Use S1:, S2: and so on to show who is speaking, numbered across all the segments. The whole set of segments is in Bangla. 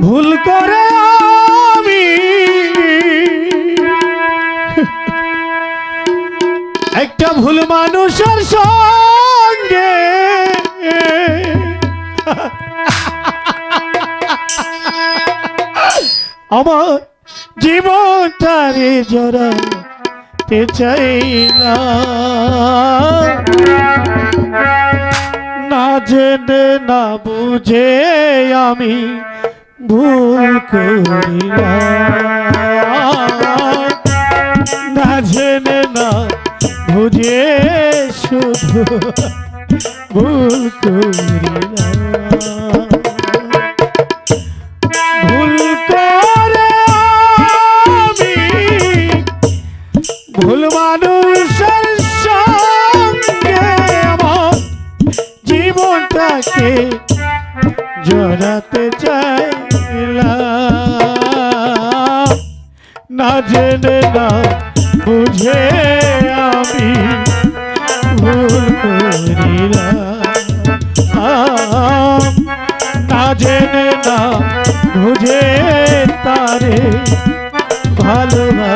S1: ভুল করে আমি। একটা ভুল মানুষের সঙ্গে। আমার জীবনটারে জড়াতে চাইলাম না জেনে, না বুঝে আমি ভুল করিলাম না জেনে না বুঝে শুধু ভুল করিলাম ভুল জড়াতে চাইলাম। না জেনে না বুঝে আমি না জেনে না বুঝে তারে ভালোবাসিলাম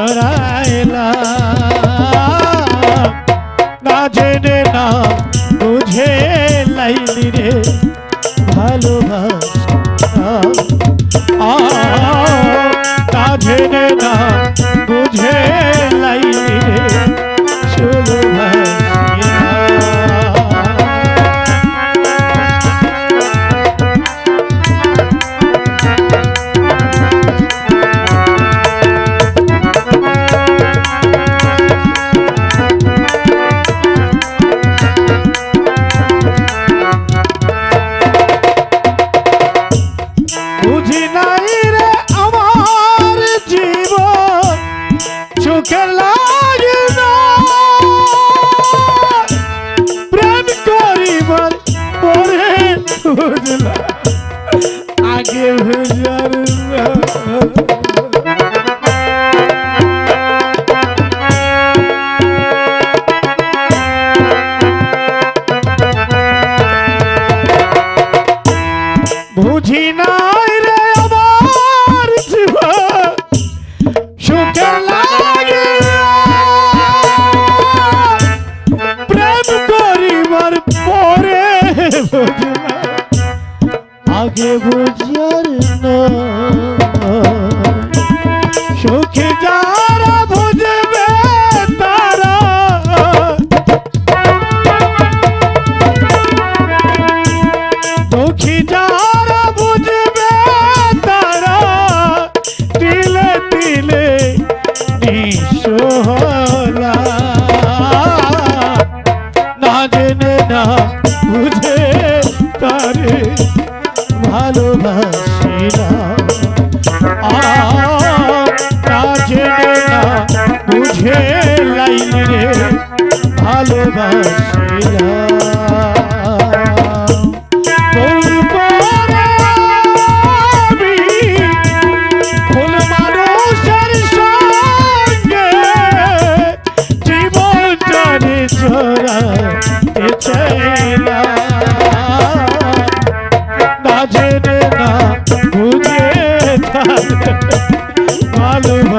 S1: জড়াইলা না জেনে না বুঝে লাইলি রে ভালোবাসা। না জেনে না বুঝে আগে বুঝার না। সুখে যারা বুঝবে তারা দুঃখী যারা বুঝবে তারা দিলে নিঃস্ব ভালোবাসি না কাজে না বুঝে লাইন রে ভালোবাসি না பாலும்